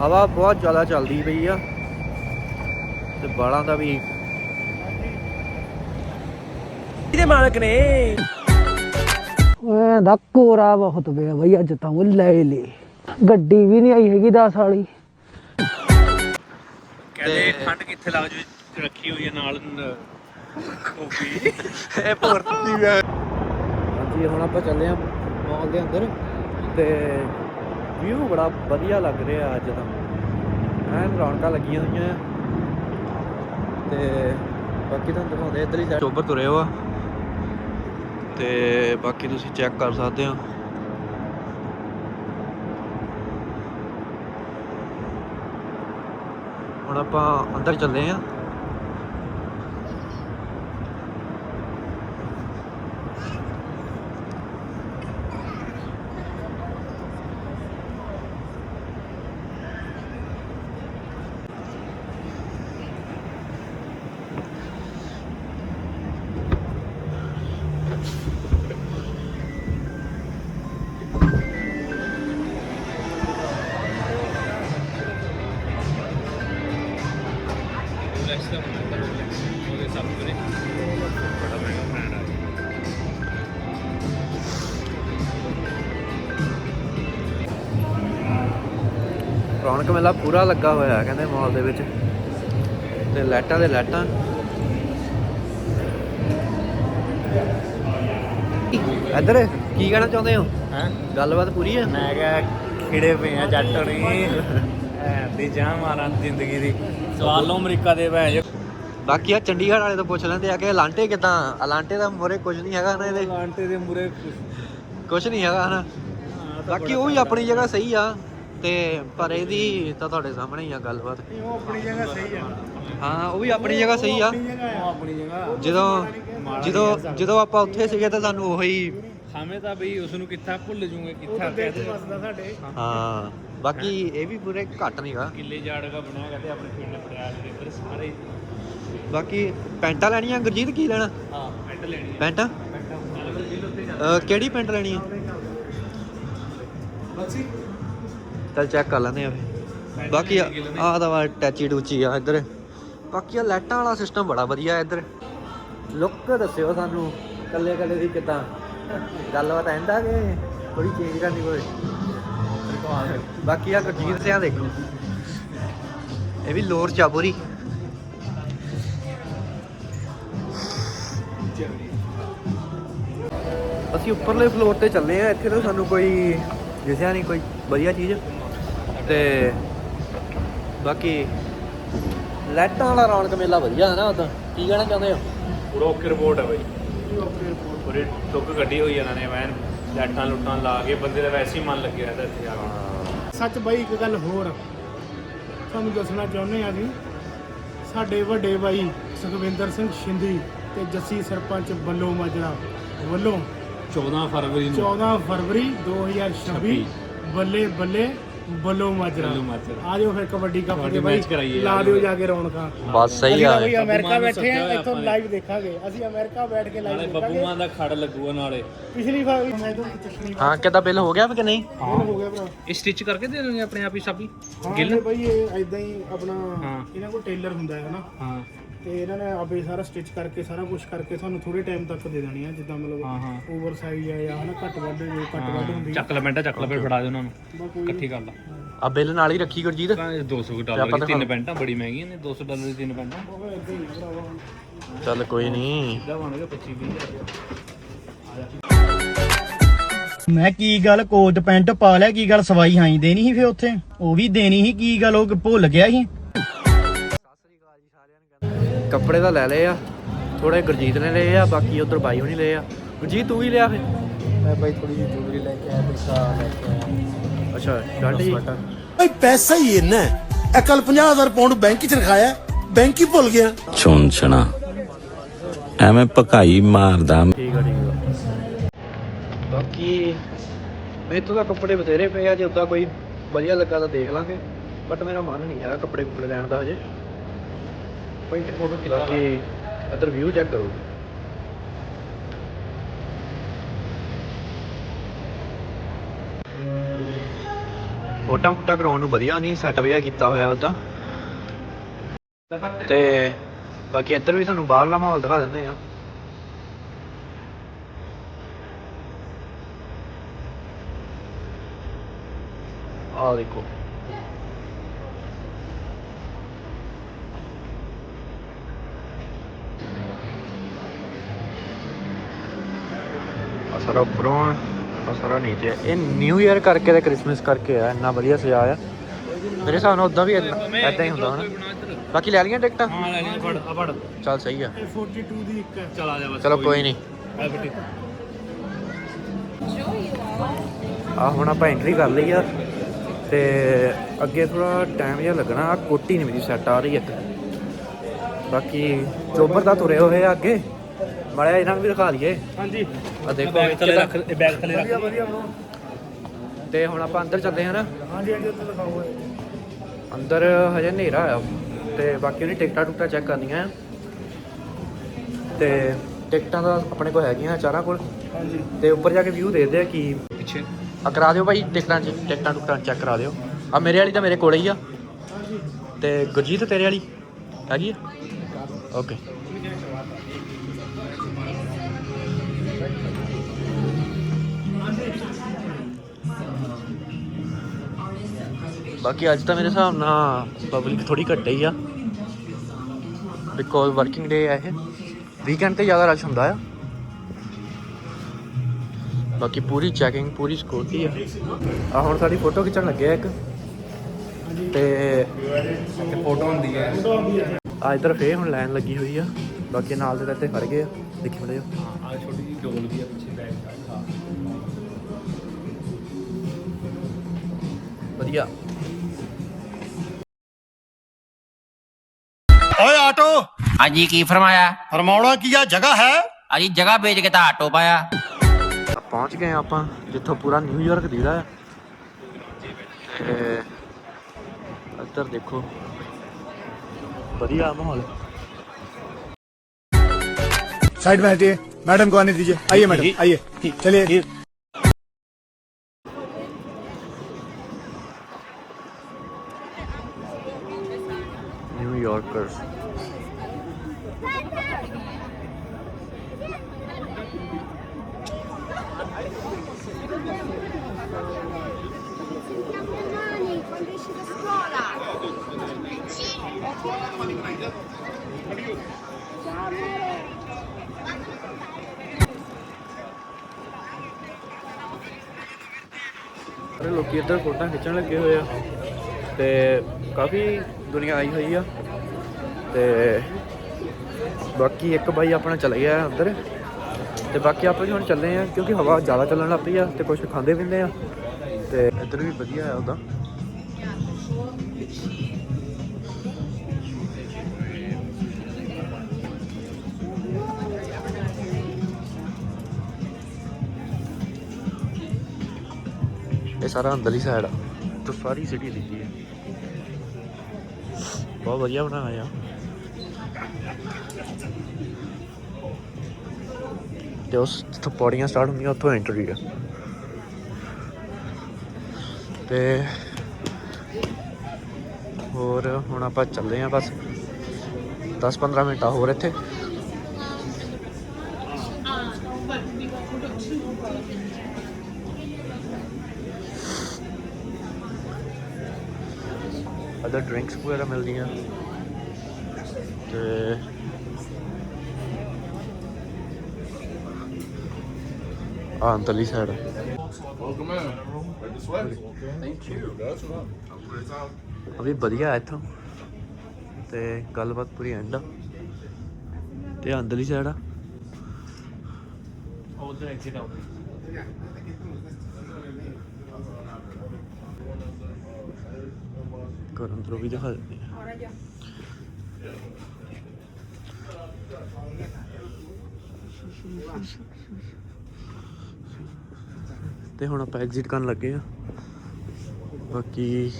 ਹਵਾ ਬਹੁਤ ਜ਼ਿਆਦਾ ਚੱਲਦੀ ਪਈ ਆ ਤੇ ਬਾਲਾਂ ਦਾ ਵੀ ਇਹਦੇ ਮਾਲਕ ਨੇ। ਐਂ ਦਾ ਕੋਰਾ ਬਹੁਤ ਪਿਆ ਬਈ ਅੱਜ ਤਾਂ ਉਹ ਲੈ ਲੈ। ਗੱਡੀ ਵੀ ਨਹੀਂ ਆਈ ਹੈਗੀ 10 ਵਾਲੀ। ਕਹਿੰਦੇ ਠੰਡ ਕਿੱਥੇ ਲੱਗ ਜੂ ਰੱਖੀ ਹੋਈ ਹੈ ਨਾਲ ਕੋਫੀ ਇਹ ਭਰਤੀ ਹੈ ਹਾਂਜੀ ਹੁਣ ਆਪਾਂ ਚੱਲੇ ਆ ਮਾਲ ਦੇ ਅੰਦਰ ਤੇ ਵਿਊ ਬੜਾ ਵਧੀਆ ਲੱਗ ਰਿਹਾ ਅੱਜ ਤਾਂ ਐਨ ਰੌਣਕਾਂ ਲੱਗੀਆਂ ਹੋਈਆਂ। ਤੇ ਬਾਕੀ ਤੁਹਾਨੂੰ ਦਿਖਾਉਂਦੇ ਇੱਧਰ ਹੀ ਸਾਈਡ ਚੋਬਰ ਤੁਰੇ ਹੋ। ਆ ਤੇ ਬਾਕੀ ਤੁਸੀਂ ਚੈੱਕ ਕਰ ਸਕਦੇ ਹੋ। ਹੁਣ ਆਪਾਂ ਅੰਦਰ ਚੱਲੇ ਆ ਰੌਣਕ ਮੇਲਾ ਪੂਰਾ ਲੱਗਾ ਹੋਇਆ ਕਹਿੰਦੇ ਮਾਲ ਦੇ ਵਿੱਚ। ਤੇ ਲਾਈਟਾਂ ਦੇ ਲਾਈਟਾਂ। ਇੱਧਰ ਕੀ ਕਹਿਣਾ ਚਾਹੁੰਦੇ ਹੋ? ਹੈ? ਗੱਲਬਾਤ ਪੂਰੀ ਹੈ? ਮੈਂ ਕਿਹਾ ਖਿੜੇ ਪਏ ਆ ਜੱਟ ਨਹੀਂ ਦੀ ਜਾਨ ਮਾਰਾਂ ਜ਼ਿੰਦਗੀ ਦੀ। ਸਵਾਲ ਲਓ ਅਮਰੀਕਾ ਦੇ ਭੈਣ ਬਾਕੀ ਆ ਚੰਡੀਗੜ੍ਹ ਵਾਲੇ ਤੋਂ ਪੁੱਛ ਲੈਂਦੇ ਆ ਕਿ ਅਲਾਂਟੇ ਕਿਦਾਂ? ਅਲਾਂਟੇ ਦਾ ਮੋਰੇ ਕੁਝ ਨਹੀਂ ਹੈਗਾ ਨਾ ਇਹਦੇ। ਲਾਂਟੇ ਦੇ ਮੂਰੇ ਕੁਝ ਨਹੀਂ ਹੈਗਾ ਹਨਾ। ਬਾਕੀ ਉਹ ਵੀ ਆਪਣੀ ਜਗ੍ਹਾ ਸਹੀ ਆ। ਤੇ ਪਰ ਇਹਦੀ ਤਾਂ ਤੁਹਾਡੇ ਸਾਹਮਣੇ ਹੀ ਆ ਗੱਲਬਾਤ। ਉਹ ਆਪਣੀ ਜਗ੍ਹਾ ਸਹੀ ਆ। ਹਾਂ ਉਹ ਵੀ ਆਪਣੀ ਜਗ੍ਹਾ ਸਹੀ ਆ। ਆਪਣੀ ਜਗ੍ਹਾ ਜਦੋਂ ਜਦੋਂ ਜਦੋਂ ਆਪਾਂ ਉੱਥੇ ਸੀਗੇ ਤਾਂ ਸਾਨੂੰ ਉਹੀ ਖਾਵੇਂ ਤਾਂ ਬਈ ਉਸ ਨੂੰ ਕਿੱਥਾ ਭੁੱਲ ਜੂਗੇ ਕਿੱਥਾ ਕਹਿ ਦੇ ਸਾਡੇ। ਹਾਂ ਬਾਕੀ ਇਹ ਵੀ ਪੂਰੇ ਘੱਟ ਨਹੀਂਗਾ ਕਿੱਲੇ ਜਾੜਗਾ ਬਣਾਇਆ ਕਹਿੰਦੇ ਆਪਣੇ ਪਿੰਡ ਪੜਿਆਲ ਦੇ ਇੱਧਰ ਸਾਰੇ। ਬਾਕੀ ਪੈਂਟਾਂ ਲੈਣੀਆਂ ਗੁਰਜੀਤ ਕੀ ਲੈਣਾ? ਹਾਂ ਪੈਂਟ ਲੈਣੀ ਪੈਂਟਾਂ? ਕਿਹੜੀ ਪੈਂਟ ਲੈਣੀ ਆ? ਚੱਲ ਚੈੱਕ ਕਰ ਲੈਂਦੇ ਆ ਫਿਰ। ਬਾਕੀ ਆਹ ਦਾ ਵਾ ਟੈਚੀ ਟੂਚੀ ਆ ਇੱਧਰ। ਬਾਕੀ ਆ ਲਾਈਟਾਂ ਵਾਲਾ ਸਿਸਟਮ ਬੜਾ ਵਧੀਆ ਇੱਧਰ। ਲੁੱਕ ਦੱਸਿਓ ਸਾਨੂੰ ਕੱਲੇ ਕੱਲੇ ਦੀ ਕਿਦਾਂ? ਗੱਲਬਾਤ ਐਂਦਾ ਕਿ ਥੋੜੀ ਚੇਂਜ ਕਰਨੀ ਪਵੇ। ਬਾਕੀ ਆ ਗੁਰਜੀਤ ਸਿਆ ਦੇਖੋ। ਇਹ ਵੀ ਲੋਰ ਚਾਬੂਰੀ। ਅਸੀਂ ਉੱਪਰਲੇ ਫਲੋਰ ਤੇ ਚੱਲੇ ਆ ਇੱਥੇ ਤਾਂ ਸਾਨੂੰ ਕੋਈ ਦਿਸਿਆ ਨਹੀਂ ਕੋਈ ਵਧੀਆ ਚੀਜ਼। ਤੇ ਬਾਕੀ ਲਾਈਟਾਂ ਵਾਲਾ ਰੌਣਕ ਮੇਲਾ ਵਧੀਆ ਹੈ ਨਾ ਉਦਾਂ। ਕੀ ਕਹਿਣਾ ਚਾਹੁੰਦੇ ਹੋ? ਪੂਰਾ ਓਕੇ ਰਿਪੋਰਟ ਹੈ ਬਾਈ। ਪੂਰੀ ਟੁੱਕ ਗੱਡੀ ਹੋਈ ਇਹਨਾਂ ਨੇ ਵੈਨ ਲੈਟਾਂ ਲੁੱਟਾਂ ਲਾ ਕੇ ਬੰਦੇ ਦਾ ਵੈਸੇ ਹੀ ਮਨ ਲੱਗਿਆ ਰਹਿੰਦਾ ਇੱਥੇ ਆ ਕੇ। ਸੱਚ ਬਾਈ ਇੱਕ ਗੱਲ ਹੋਰ ਤੁਹਾਨੂੰ ਦੱਸਣਾ ਚਾਹੁੰਦੇ ਆ ਜੀ ਸਾਡੇ ਵੱਡੇ ਬਾਈ ਸੁਖਵਿੰਦਰ ਸਿੰਘ ਸ਼ਿੰਦੀ ਤੇ ਜੱਸੀ ਸਰਪੰਚ ਬੱਲੋ ਮਾਜਰਾ ਵੱਲੋਂ 14 ਫਰਵਰੀ 14 ਫਰਵਰੀ 2026 ਬੱਲੇ ਬੱਲੇ ਬੱਲੋ ਮਾਜਰਾ। ਬੱਲੋ ਮਾਜਰਾ। ਆ ਜਾਓ ਫਿਰ ਕਬੱਡੀ ਕੱਪ ਦੇ ਬਾਈ ਮੈਚ ਕਰਾਈਏ, ਲਾ ਦਿਓ। ਜਾ ਕੇ ਰੌਣਕਾਂ। ਬਸ ਸਹੀ ਆ ਬਈ ਅਮਰੀਕਾ ਬੱਬੂ ਬੈਠੇ ਆ ਇੱਥੋਂ। ਲਾਈਵ ਦੇਖਾਂਗੇ। ਅਸੀਂ ਅਮਰੀਕਾ ਬੈਠ ਕੇ ਲਾਈਵ ਬੱਬੂ ਦੇਖਾਂਗੇ। ਮਾਨ ਦਾ ਖੜ ਲੱਗੂਗਾ ਨਾਲੇ। ਪਿਛਲੀ ਵਾਰ ਮੈਂ ਤਾਂ ਵਾਰ ਹਾਂ ਕਿਦਾਂ ਬਿੱਲ ਹੋ ਗਿਆ ਕਿ ਨਹੀਂ? ਹੋ ਗਿਆ ਭਰਾ। ਇਹ ਸਟਿਚ ਕਰਕੇ ਦੇ ਦੇਣਗੇ ਆਪਣੇ ਆਪ ਹੀ ਸਾਬੀ ਹਾਂ। ਗਿੱਲ। ਬਈ ਇਹ ਐਦਾਂ ਹੀ ਆਪਣਾ। ਇਹਨਾਂ ਕੋਲ ਟੇਲਰ ਹੁੰਦਾ ਹੈ ਨਾ। ਹਾਂ। ਤੇ ਇਹਨਾਂ ਨੇ ਆਪੇ ਸਾਰਾ ਸਟਿਚ ਕਰਕੇ ਸਾਰਾ ਕੁਝ ਕਰਕੇ ਤੁਹਾਨੂੰ ਥੋੜੇ ਟਾਈਮ ਤੱਕ ਦੇ ਦੇਣੀ ਆ ਜਿੱਦਾਂ ਮਤਲਬ ਹਾਂ ਹਾਂ। ਓਵਰ ਸਾਈਜ਼ ਹੈ ਜਾਂ ਹਨਾ ਘੱਟ ਵੱਧ ਜੋ ਘੱਟ ਵੱਧ ਹੁੰਦੀ ਚੱਕ ਲੈ ਪੈਂਟਾ ਚੱਕ ਲੈ ਫਿਰ ਫੜਾ ਦੇ ਉਹਨਾਂ ਨੂੰ। ਕੋਈ ਇਕੱਠੀ ਕਰ ਲਾ। ਆ ਬਿੱਲ ਨਾਲ ਹੀ ਰੱਖੀ ਗੁਰਜੀਤ? ਤਾਂ ਇਹ 200 ਡਾਲਰ ਦੀ ਤਿੰਨ ਪੈਂਟਾਂ ਬੜੀ ਮਹਿੰਗੀਆਂ ਨੇ 200 ਡਾਲਰ ਦੀ ਤਿੰਨ ਪੈਂਟਾਂ। ਉਹ ਏਦਾਂ ਹੀ ਆ ਭਰਾਵਾ। ਚੱਲ ਕੋਈ ਨਹੀਂ ਇਹਦਾ ਬਣ ਗਿਆ 25 20000 ਮੈਂ ਕੀ ਗੱਲ ਕੋਟ ਪੈਂਟ ਪਾ ਲਿਆ ਕੀ ਗੱਲ ਸਵਾਈ ਹਾਈ ਦੇਣੀ ਸੀ ਫੇ ਉੱਥੇ? ਉਹ ਵੀ ਦੇਣੀ ਸੀ ਕੀ ਗੱਲ ਉਹ ਭੁੱਲ ਗਿਆ ਸੀ? ਕੱਪੜੇ ਤਾਂ ਲੈ ਲਏ ਆ ਥੋੜੇ ਗੁਰਜੀਤ ਨੇ ਲਏ ਆ ਬਾਕੀ ਉਧਰ ਬਾਈ ਹੋਣੀ ਲਏ ਆ। ਗੁਰਜੀਤ ਤੂੰ ਵੀ ਲਿਆ ਫੇ ਮੈਂ ਬਾਈ ਥੋੜੀ ਜਿਹੀ ਜੁਗਰੀ ਲੈ ਕੇ ਆਇਆ ਪੈਸਾ ਲੈ ਕੇ ਆਇਆ। ਅੱਛਾ ਸ਼ਰਟ ਜੀ? ਭਾਈ ਪੈਸਾ ਹੀ ਇੰਨਾ ਹੈ। ਇਹ ਕੱਲ 50000 ਪਾਉਂਡ ਬੈਂਕ 'ਚ ਰਖਾਇਆ ਬੈਂਕ ਹੀ ਭੁੱਲ ਗਿਆ। ਚੁੰਚਣਾ ਐਵੇਂ ਭਕਾਈ ਮਾਰਦਾ। ਠੀਕ ਆ ਠੀਕ ਆ। ਬਾਕੀ ਮੇਰੇ ਤੋਂ ਤਾਂ ਕੱਪੜੇ ਬਥੇਰੇ ਪਏ ਆ ਜੇ ਉਦਾਂ ਕੋਈ ਵਧੀਆ ਲੱਗਾ ਤਾਂ ਦੇਖ ਲਾਂਗੇ। ਬਟ ਮੇਰਾ ਮਨ ਨਹੀਂ ਹੈਗਾ ਕੱਪੜੇ ਕੁਪੜੇ ਲੈਣ ਦਾ ਹਜੇ। ਕੋਈ ਫੋਟੋ ਖਿਲਾ ਕੇ ਇੱਧਰ ਵਿਊ ਚੈੱਕ ਕਰੋ। ਫੋਟਾ ਫੋਟਾ ਕਰਾਉਣ ਨੂੰ ਵਧੀਆ ਨਹੀਂ ਸੈਟ ਵਧੀਆ ਕੀਤਾ ਹੋਇਆ ਉਦਾਂ ਤੇ। ਬਾਕੀ ਇੱਧਰ ਵੀ ਤੁਹਾਨੂੰ ਬਾਹਰਲਾ ਮਾਹੌਲ ਦਿਖਾ ਦਿੰਦੇ ਆ ਆਹ ਦੇਖੋ। ਸਾਰਾ ਉੱਪਰੋਂ ਆ ਸਾਰਾ ਨੀਚੇ। ਇਹ ਨਿਊ ਇਅਰ ਕਰਕੇ ਤੇ ਕ੍ਰਿਸਮਸ ਕਰਕੇ ਆ ਇੰਨਾ ਵਧੀਆ ਸਜਾਇਆ ਮੇਰੇ ਹਿਸਾਬ ਨਾਲ ਉਦਾਂ ਵੀ ਐਦਾਂ ਹੀ ਹੁੰਦਾ ਹਨਾ। ਬਾਕੀ ਲੈ ਲਈਆਂ ਟਿਕਟਾਂ? ਹਾਂ ਲੈ ਲਈ ਫੜ ਆ ਫੜ। ਚੱਲ ਸਹੀ ਆ। ਇਹ 42 ਦੀ ਇੱਕ ਚਲ ਆ ਜਾ ਬਸ ਚਲੋ ਕੋਈ ਨਹੀਂ। ਆ ਹੁਣ ਆਪਾਂ ਐਂਟਰੀ ਕਰ ਲਈ ਆ ਤੇ ਅੱਗੇ ਥੋੜਾ ਟਾਈਮ ਜਿਹਾ ਲੱਗਣਾ ਆ ਕੋਟੀ ਨਹੀਂ ਮੇਰੀ ਸੈੱਟ ਆ ਰਹੀ ਇੱਕ। ਬਾਕੀ ਚੋਬਰ ਦਾ ਤੁਰੇ ਹੋਏ ਆ ਅੱਗੇ। ਮੜਿਆ ਇਹਨਾਂ ਨੂੰ ਵੀ ਦਿਖਾ ਦਈਏ ਹਾਂਜੀ। ਆ ਦੇਖੋ ਬੈਗ ਥੱਲੇ ਰੱਖ ਇਹ ਬੈਗ ਥੱਲੇ ਰੱਖ। ਵਧੀਆ ਵਧੀਆ ਬ్రో ਤੇ ਹੁਣ ਆਪਾਂ ਅੰਦਰ ਚੱਲਦੇ ਹਾਂ ਨਾ। ਹਾਂਜੀ ਹਾਂਜੀ ਉੱਥੇ ਦਿਖਾਓ ਇਹ। ਅੰਦਰ ਹਜੇ ਹਨੇਰਾ ਆ। ਤੇ ਬਾਕੀ ਉਹਨੇ ਟਿਕਟਾਂ ਟੁਕਟਾਂ ਚੈੱਕ ਕਰਨੀਆਂ ਆ। ਤੇ ਟਿਕਟਾਂ ਦਾ ਆਪਣੇ ਕੋਲ ਹੈਗੀਆਂ ਚਾਰਾਂ ਕੋਲ। ਹਾਂਜੀ। ਤੇ ਉੱਪਰ ਜਾ ਕੇ ਵਿਊ ਦੇਖਦੇ ਆ ਕੀ ਪਿੱਛੇ। ਆ ਕਰਾ ਦਿਓ ਭਾਈ ਟਿਕਟਾਂ ਚ ਟਿਕਟਾਂ ਟੁਕਟਾਂ ਚੈੱਕ ਕਰਾ ਦਿਓ। ਆ ਮੇਰੇ ਵਾਲੀ ਤਾਂ ਮੇਰੇ ਕੋਲੇ ਹੀ ਆ। ਤੇ ਗੁਰਜੀਤ ਤੇਰੇ ਵਾਲੀ ਹੈਗੀ ਆ? ਓਕੇ ਬਾਕੀ ਅੱਜ ਤਾਂ ਮੇਰੇ ਹਿਸਾਬ ਨਾਲ ਪਬਲਿਕ ਥੋੜੀ ਘੱਟ ਹੀ ਆ। ਬਿਕੋਜ਼ ਵਰਕਿੰਗ ਡੇ ਹੈ ਇਹ। ਵੀਕਐਂਡ ਤੇ ਜ਼ਿਆਦਾ ਰਸ਼ ਹੁੰਦਾ ਆ। ਬਾਕੀ ਪੂਰੀ ਚੈਕਿੰਗ ਪੂਰੀ ਸਿਕਿਉਰਿਟੀ ਆ। ਆ ਹੁਣ ਸਾਡੀ ਫੋਟੋ ਖਿੱਚਣ ਲੱਗੇ ਆ ਇੱਕ। ਤੇ ਫੋਟੋ ਹੁੰਦੀ ਹੈ ਆ ਇਧਰ ਫੇ ਹੁਣ ਲਾਈਨ ਲੱਗੀ ਹੋਈ ਆ। ਬਾਕੀ ਨਾਲ ਦੇ ਤਾਂ ਇੱਥੇ ਖੜ ਗਏ ਆ। ਦੇਖੀ ਮਲੇ ਆ ਛੋਟੀ ਜਿਹੀ। ਡੋਲ ਵੀ ਆ ਪਿੱਛੇ ਬੈਕ ਵਧੀਆ। ਆਟੋ ਹਾਂਜੀ ਕੀ ਫਰਮਾਇਆ ਫਰਮਾਉਣਾ ਕੀ ਆ ਜਗ੍ਹਾ ਹੈ ਅਜੀ ਜਗ੍ਹਾ ਵੇਚ ਕੇ ਤਾਂ ਆਟੋ ਪਾਇਆ ਆ ਪਹੁੰਚ ਗਏ ਆ ਆਪਾਂ ਜਿੱਥੋਂ ਪੂਰਾ ਨਿਊਯਾਰਕ ਦਿਖਦਾ ਹੈ ਤੇ ਇੱਧਰ ਦੇਖੋ ਵਧੀਆ ਮਾਹੌਲ साइड में हटिए मैडम को आने दीजिए आइए मैडम आइए चलिए ਨਿਊਯਾਰਕਰਸ ਕਾਫੀ ਦੁਨੀਆ ਆਈ ਹੋਈ ਆ। ਤੇ ਬਾਕੀ ਇੱਕ ਬਾਈ ਆਪਣਾ ਚਲਾ ਗਿਆ ਅੰਦਰ ਤੇ ਬਾਕੀ ਆਪਾਂ ਵੀ ਹੁਣ ਚੱਲੇ ਆ, ਕਿਉਂਕਿ ਹਵਾ ਜ਼ਿਆਦਾ ਚੱਲਣ ਲੱਗ ਪਈ ਆ ਤੇ ਕੁਝ ਖਾਂਦੇ ਪੀਂਦੇ ਆ। ਤੇ ਇੱਧਰ ਵੀ ਵਧੀਆ ਆ ਉਹਦਾ। ਇਹ ਸਾਰਾ ਅੰਦਰਲੀ ਸਾਈਡ ਆ। ਤੇ ਸਾਰੀ ਸਿਟੀ ਦਿਖਦੀ ਹੈ ਬਹੁਤ ਵਧੀਆ ਬਣਾਇਆ ਆ ਤੇ ਉਸ ਜਿੱਥੋਂ ਪੌੜੀਆਂ ਸਟਾਰਟ ਹੁੰਦੀਆਂ, ਉੱਥੋਂ ਐਂਟਰੀ ਆ। ਤੇ ਹੋਰ ਹੁਣ ਆਪਾਂ ਚੱਲੇ ਆ ਬਸ। 10-15 ਮਿੰਟ ਹੋਰ ਇੱਥੇ। ਅਦਰ ਡਰਿੰਕਸ ਵਗੈਰਾ ਮਿਲਦੀਆਂ। ਤੇ ਆ ਅੰਦਰਲੀ ਸਾਈਡ ਅਭੀ ਵਧੀਆ ਇੱਥੋਂ। ਤੇ ਗੱਲਬਾਤ ਪੂਰੀ ਐਂਡ ਆ। ਤੇ ਅੰਦਰਲੀ ਸਾਈਡ ਆ। ਉਧਰ ਐਗਜ਼ਿਟ ਘਰ ਅੰਦਰੋਂ ਵੀ ਦਿਖਾ ਦਿੰਦੇ ਆ। ਤੇ ਹੁਣ ਆਪਾਂ ਐਗਜ਼ਿਟ ਕਰਨ ਲੱਗੇ ਆ। ਬਾਕੀ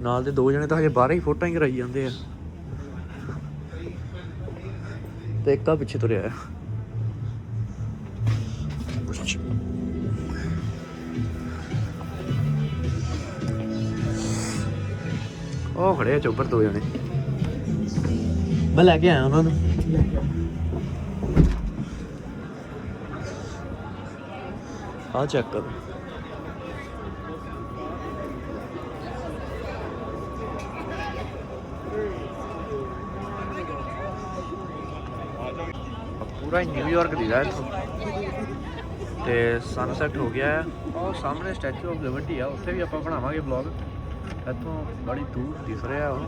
ਨਾਲ ਦੇ ਦੋ ਜਣੇ ਤਾਂ ਹਜੇ ਬਾਹਰ ਹੀ ਫੋਟੋਆਂ ਹੀ ਕਰਾਈ ਜਾਂਦੇ ਆ। ਤੇ ਇੱਕ ਆ ਪਿੱਛੇ ਤੁਰਿਆ ਆ। ਉਹ ਖੜੇ ਆ ਚੋਬਰ ਦੋ ਜਣੇ। ਮੈਂ ਲੈ ਕੇ ਆਇਆ ਉਹਨਾਂ ਨੂੰ। ਆ ਚੈੱਕ ਕਰੋ। ਪੂਰਾ ਨਿਊਯਾਰਕ ਦੀ ਹੈ ਇੱਥੋਂ। ਤੇ ਸਨਸੈਟ ਹੋ ਗਿਆ ਹੈ। ਉਹ ਸਾਹਮਣੇ ਸਟੈਚੂ ਆਫ ਲਿਬਰਟੀ ਆ ਉੱਥੇ ਵੀ ਆਪਾਂ ਬਣਾਵਾਂਗੇ ਵਲੌਗ ਇੱਥੋਂ ਬੜੀ ਦੂਰ ਦਿਖ ਰਿਹਾ ਉਹ।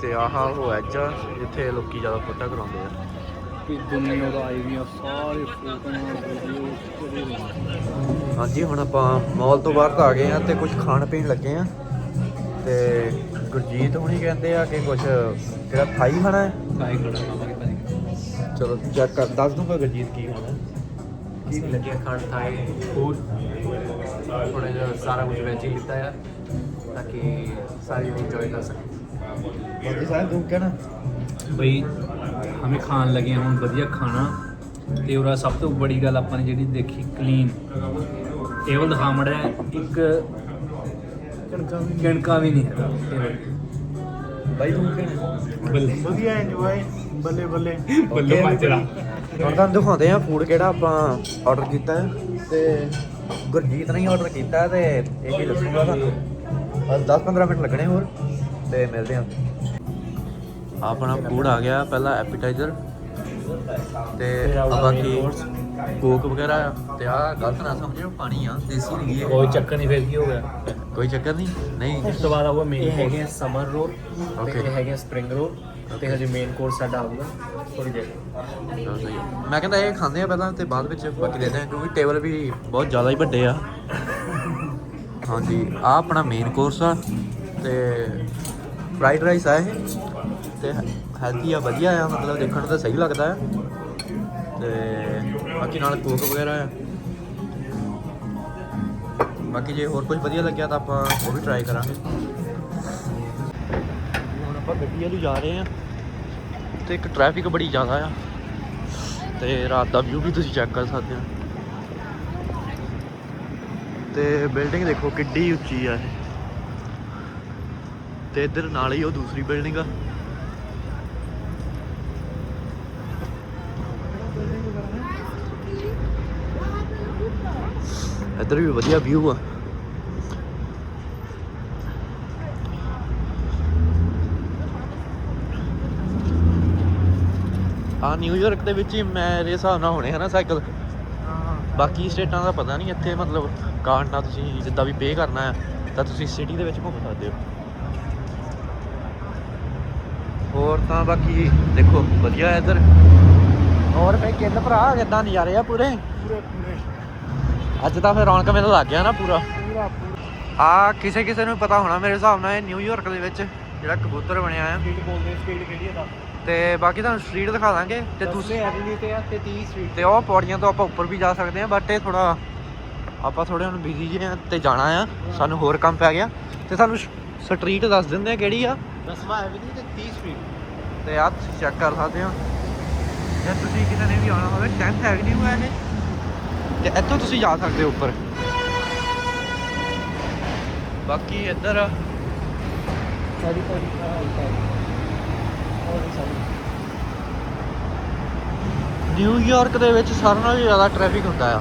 ਤੇ ਆਹ ਉਹ ਐਜ ਆ ਜਿੱਥੇ ਲੋਕੀ ਜ਼ਿਆਦਾ ਫੋਟੋ ਕਰਾਉਂਦੇ ਆ। ਕਿ ਦੁਨੀਆ ਦਾ ਆਈ ਵੀ ਸਾਰੇ ਫੋਟੋਆਂ ਹਾਂਜੀ ਹੁਣ ਆਪਾਂ ਮਾਲ ਤੋਂ ਬਾਹਰ ਆ ਗਏ ਆ ਤੇ ਕੁਝ ਖਾਣ ਪੀਣ ਲੱਗੇ ਆ। ਤੇ ਗੁਰਜੀਤ ਹੁਣੀ ਕਹਿੰਦੇ ਆ ਕਿ ਕੁਝ ਕਿਹੜਾ ਥਾਈ ਖਾਣਾ ਹੈ। ਖਾਵਾਂਗੇ ਭਾਜੀ। ਚਲੋ ਚੈੱਕ ਕਰ ਦੱਸ ਦੂੰਗਾ ਗੁਰਜੀਤ ਕੀ ਖਾਣਾ ਕੀ ਲੱਗਿਆ? ਖਾਣ ਥਾਈ। ਫੂਡ ਥੋੜਾ ਜਿਹਾ ਸਾਰਾ ਕੁਝ ਵੈਜ ਹੀ ਲਿੱਤਾ ਆ ਤਾਂ ਕਿ ਸਾਰੇ ਇੰਜੋਏ ਕਰ ਸਕਣ ਬਾਕੀ ਸਾਹਿਬ ਤੂੰ ਕਹਿਣਾ ਬਈ ਹਮੇ ਖਾਣ ਲੱਗੇ ਹਾਂ ਹੁਣ ਵਧੀਆ ਖਾਣਾ। ਤੇ ਉਹਦਾ ਸਭ ਤੋਂ ਬੜੀ ਗੱਲ ਆਪਾਂ ਨੇ ਜਿਹੜੀ ਦੇਖੀ ਕਲੀਨ ਟੇਬਲ ਦਿਖਾ ਮੜਿਆ ਇੱਕ ਕਣਕਾ ਵੀ ਨਹੀਂ। ਹੈਗਾ। ਟੇਬਲ ਬਾਈ ਤੂੰ ਕਹਿਣਾ ਬੱਲੇ। ਵਧੀਆ ਐਂਜੋਏ ਬੱਲੇ ਬੱਲੇ। ਬੱਲੇ ਮਾਜਰਾ। ਹੁਣ ਤੁਹਾਨੂੰ ਦਿਖਾਉਂਦੇ ਆ ਫੂਡ ਕਿਹੜਾ ਆਪਾਂ ਆਰਡਰ ਕੀਤਾ ਤੇ ਗੁਰਜੀਤ ਨੇ ਹੀ ਆਰਡਰ ਕੀਤਾ ਤੇ ਇਹ ਹੀ ਦੱਸੂਗਾ ਤੁਹਾਨੂੰ। ਬਸ 10-15 ਮਿੰਟ ਲੱਗਣੇ ਹੋਰ ਤੇ ਮਿਲਦੇ ਹਾਂ। ਆਪਣਾ ਫੂਡ ਆ ਗਿਆ ਪਹਿਲਾ ਐਪੀਟਾਈਜ਼ਰ ਤੇ ਆ ਬਾਕੀ ਕੋਕ ਵਗੈਰਾ ਆ ਤੇ ਆ ਗਲਤ ਨਾ ਸਮਝਿਓ ਪਾਣੀ ਆ ਦੇਸੀ ਨਹੀਂ ਹੈ ਕੋਈ ਚੱਕਰ ਨਹੀਂ ਫਿਰ ਕੀ ਹੋ ਗਿਆ? ਕੋਈ ਚੱਕਰ ਨਹੀਂ? ਨਹੀਂ। ਉਸ ਤੋਂ ਬਾਅਦ ਆਊਗਾ ਮੇਨ ਹੈਗੇ ਸਮਰ ਰੋਲ. ਤੇ ਇਹ ਹੈਗੇ ਸਪ੍ਰਿੰਗ ਰੋਲ ਤੇ ਹਜੇ ਮੇਨ ਕੋਰਸ ਸਾਡਾ ਆਊਗਾ। ਥੋੜੀ ਦੇਰ। ਮੈਂ ਕਹਿੰਦਾ ਇਹ ਖਾਂਦੇ ਆ ਪਹਿਲਾਂ ਤੇ ਬਾਅਦ ਵਿੱਚ ਬਾਕੀ ਦੇਖਦੇ ਆ ਕਿਉਂਕਿ ਟੇਬਲ ਵੀ ਬਹੁਤ ਜ਼ਿਆਦਾ ਹੀ ਵੱਡੇ ਆ। ਹਾਂਜੀ ਆ ਆਪਣਾ ਮੇਨ ਕੋਰਸ ਆ ਤੇ ਫਰਾਈਡ ਰਾਈਸ ਆ ਇਹ। ਤੇ ਹੈਲਥੀ ਆ ਵਧੀਆ ਆ ਮਤਲਬ ਦੇਖਣ ਨੂੰ ਤਾਂ ਸਹੀ ਲੱਗਦਾ। ਆ ਤੇ ਬਾਕੀ ਨਾਲ ਕੋਕ ਵਗੈਰਾ ਆ। ਬਾਕੀ ਜੇ ਹੋਰ ਕੁਝ ਵਧੀਆ ਲੱਗਿਆ ਤਾਂ ਆਪਾਂ ਉਹ ਵੀ ਟਰਾਈ ਕਰਾਂਗੇ। ਹੁਣ ਆਪਾਂ ਗੱਡੀ ਵੱਲ ਜਾ ਰਹੇ ਆ ਤੇ ਇੱਕ ਟ੍ਰੈਫਿਕ ਬੜੀ ਜ਼ਿਆਦਾ ਆ। ਤੇ ਰਾਤ ਦਾ ਵਿਊ ਵੀ ਤੁਸੀਂ ਚੈੱਕ ਕਰ ਸਕਦੇ ਹੋ। ਤੇ ਬਿਲਡਿੰਗ ਦੇਖੋ ਕਿੱਡੀ ਉੱਚੀ ਆ ਇਹ। ਤੇ ਇੱਧਰ ਨਾਲ ਹੀ ਉਹ ਦੂਸਰੀ ਬਿਲਡਿੰਗ ਆ। ਇੱਧਰ ਵੀ ਵਧੀਆ ਵਿਊ ਆ। ਆ ਨਿਊਯਾਰਕ ਦੇ ਵਿੱਚ ਹੀ ਮੇਰੇ ਹਿਸਾਬ ਨਾਲ ਹੋਣੇ ਹਨਾ ਸਾਈਕਲ ਬਾਕੀ ਸਟੇਟਾਂ ਦਾ ਪਤਾ ਨਹੀਂ ਇੱਥੇ ਮਤਲਬ ਕਾਰਡ ਨਾਲ ਤੁਸੀਂ ਜਿੱਦਾਂ ਵੀ ਪੇ ਕਰਨਾ ਹੈ ਤਾਂ ਤੁਸੀਂ ਸਿਟੀ ਦੇ ਵਿੱਚ ਘੁੰਮ ਸਕਦੇ ਹੋ। ਹੋਰ ਤਾਂ ਬਾਕੀ ਦੇਖੋ ਵਧੀਆ ਹੈ ਇੱਧਰ। ਹੋਰ ਫੇ ਕਿੰਨ ਭਰਾ ਕਿੱਦਾਂ ਨਜ਼ਾਰੇ ਆ ਪੂਰੇ। ਅੱਜ ਤਾਂ ਫਿਰ ਰੌਣਕ ਮੇਲਾ ਲੱਗ ਗਿਆ ਨਾ ਪੂਰਾ। ਆ ਕਿਸੇ ਕਿਸੇ ਨੂੰ ਪਤਾ ਹੋਣਾ ਮੇਰੇ ਹਿਸਾਬ ਨਾਲ ਇਹ ਨਿਊਯਾਰਕ ਦੇ ਵਿੱਚ ਜਿਹੜਾ ਕਬੂਤਰ ਬਣਿਆ ਆ। ਸਪੀਡ ਬੋਲਦੇ ਸਪੀਡ ਕਿਹੜੀ ਹੈ ਦੱਸ। ਤੇ ਬਾਕੀ ਤੁਹਾਨੂੰ ਸਟਰੀਟ ਦਿਖਾ ਦਾਂਗੇ। ਤੇ ਤੁਸੀਂ ਐਵਨਿਊ ਤੇ ਆ ਤੇ 30 ਸਟਰੀਟ। ਤੇ ਉਹ ਪੌੜੀਆਂ ਤੋਂ ਆਪਾਂ ਉੱਪਰ ਵੀ ਜਾ ਸਕਦੇ ਹਾਂ ਬਟ ਇਹ ਥੋੜਾ ਆਪਾਂ ਥੋੜੇ ਹੁਣ ਬਿਜ਼ੀ ਜਿਹੇ ਆ ਤੇ ਜਾਣਾ ਆ। ਸਾਨੂੰ ਹੋਰ ਕੰਮ ਪੈ ਗਿਆ। ਤੇ ਸਾਨੂੰ ਸਟਰੀਟ ਦੱਸ ਦਿੰਦੇ ਆ ਕਿਹੜੀ ਆ। 10ਵਾਂ ਐਵਨਿਊ ਤੇ 30 ਸਟਰੀਟ। ਤੇ ਆ ਤੁਸੀਂ ਚੈੱਕ ਕਰ ਸਕਦੇ ਹੋ। ਜੇ ਤੁਸੀਂ ਕਿਤੇ ਨੇ ਵੀ ਆਉਣਾ ਹੋਵੇ 10th ਐਵਨਿਊ ਹੈ ਇਹ। ਤੇ ਇੱਥੋਂ ਤੁਸੀਂ ਜਾ ਸਕਦੇ ਹੋ ਉੱਪਰ। ਬਾਕੀ ਇੱਧਰ ਸਾਡੀ ਸਾਡੀ ਨਿਊਯਾਰਕ ਦੇ ਵਿੱਚ ਸਾਰਿਆਂ ਨਾਲੋਂ ਜ਼ਿਆਦਾ ਟ੍ਰੈਫਿਕ ਹੁੰਦਾ ਆ।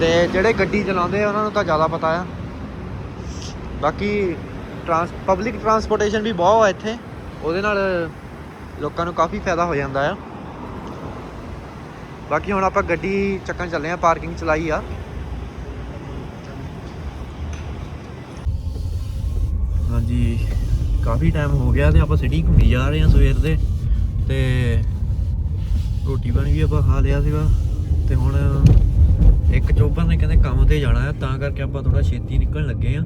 ਤੇ ਜਿਹੜੇ ਗੱਡੀ ਚਲਾਉਂਦੇ ਆ ਉਹਨਾਂ ਨੂੰ ਤਾਂ ਜ਼ਿਆਦਾ ਪਤਾ ਆ। ਬਾਕੀ ਟਰਾਂਸ ਪਬਲਿਕ ਟਰਾਂਸਪੋਰਟੇਸ਼ਨ ਵੀ ਬਹੁਤ ਆ ਇੱਥੇ। ਉਹਦੇ ਨਾਲ ਲੋਕਾਂ ਨੂੰ ਕਾਫੀ ਫਾਇਦਾ ਹੋ ਜਾਂਦਾ ਆ। ਬਾਕੀ ਹੁਣ ਆਪਾਂ ਗੱਡੀ ਚੱਕਣ ਚੱਲੇ ਆ ਪਾਰਕਿੰਗ ਚਲਾਈ ਆ। ਹਾਂਜੀ ਕਾਫੀ ਟਾਈਮ ਹੋ ਗਿਆ ਤੇ ਆਪਾਂ ਸਿਟੀ ਘੁੰਮੀ ਜਾ ਰਹੇ ਹਾਂ ਸਵੇਰ ਦੇ ਤੇ ਰੋਟੀ ਪਾਣੀ ਵੀ ਆਪਾਂ ਖਾ ਲਿਆ ਸੀਗਾ ਤੇ ਹੁਣ ਇੱਕ ਚੋਬਰ ਨੇ ਕਹਿੰਦੇ ਕੰਮ ਤੇ ਜਾਣਾ ਹੈ ਤਾਂ ਕਰਕੇ ਆਪਾਂ ਥੋੜਾ ਛੇਤੀ ਨਿਕਲਣ ਲੱਗੇ ਆ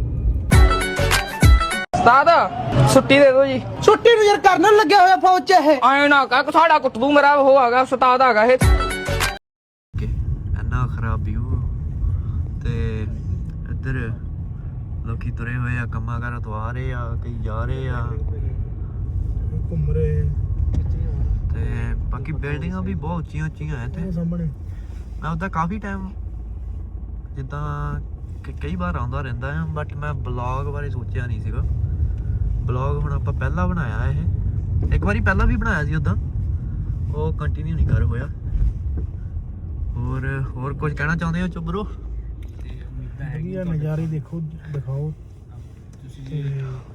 ਉਸਤਾਦ ਛੁੱਟੀ ਦੇ ਦਿਓ ਜੀ। ਛੁੱਟੀ ਨੂੰ ਯਾਰ ਕਰਨ ਲੱਗਿਆ ਹੋਇਆ ਫੌਜ ਚ ਇਹ। ਆਏ ਨਾ ਕਾ ਸਾਡਾ ਕੁੱਟੂ ਮੇਰਾ ਉਹ ਹੈਗਾ ਉਸਤਾਦ ਹੈਗਾ ਇਹ ਕਿ ਇੰਨਾ ਖਰਾਬ ਵਿਊ ਤੇ ਇੱਧਰ ਲੋਕੀ ਤੁਰੇ ਹੋਏ ਆ ਕੰਮਾਂ ਕਾਰਾਂ ਤੋਂ ਆ ਰਹੇ ਆ ਕਈ ਜਾ ਰਹੇ ਆ। ਘੁੰਮ ਰਹੇ ਤੇ ਬਾਕੀ ਬਿਲਡਿੰਗਾਂ ਵੀ ਬਹੁਤ ਉੱਚੀਆਂ ਉੱਚੀਆਂ ਐ ਤੇ ਸਾਹਮਣੇ। ਮੈਂ ਉਹਦਾ ਕਾਫੀ ਟਾਈਮ ਜਿੱਦਾਂ ਕਿ ਕਈ ਵਾਰ ਆਉਂਦਾ ਰਹਿੰਦਾ ਆ ਬਟ ਮੈਂ ਬਲੌਗ ਬਾਰੇ ਸੋਚਿਆ ਨਹੀਂ ਸੀਗਾ। ਬਲੌਗ ਹੁਣ ਆਪਾਂ ਪਹਿਲਾਂ ਬਣਾਇਆ ਇਹ। ਇੱਕ ਵਾਰੀ ਪਹਿਲਾਂ ਵੀ ਬਣਾਇਆ ਸੀ ਉਦਾਂ। ਉਹ ਕੰਟੀਨਿਊ ਨਹੀਂ ਕਰ ਹੋਇਆ। ਹੋਰ ਹੋਰ ਕੁਝ ਕਹਿਣਾ ਚਾਹੁੰਦੇ ਹੋ ਚੁੱਬਰੋ ਵਧੀਆ ਨਜ਼ਾਰੇ ਦੇਖੋ ਦਿਖਾਓ। ਤੁਸੀਂ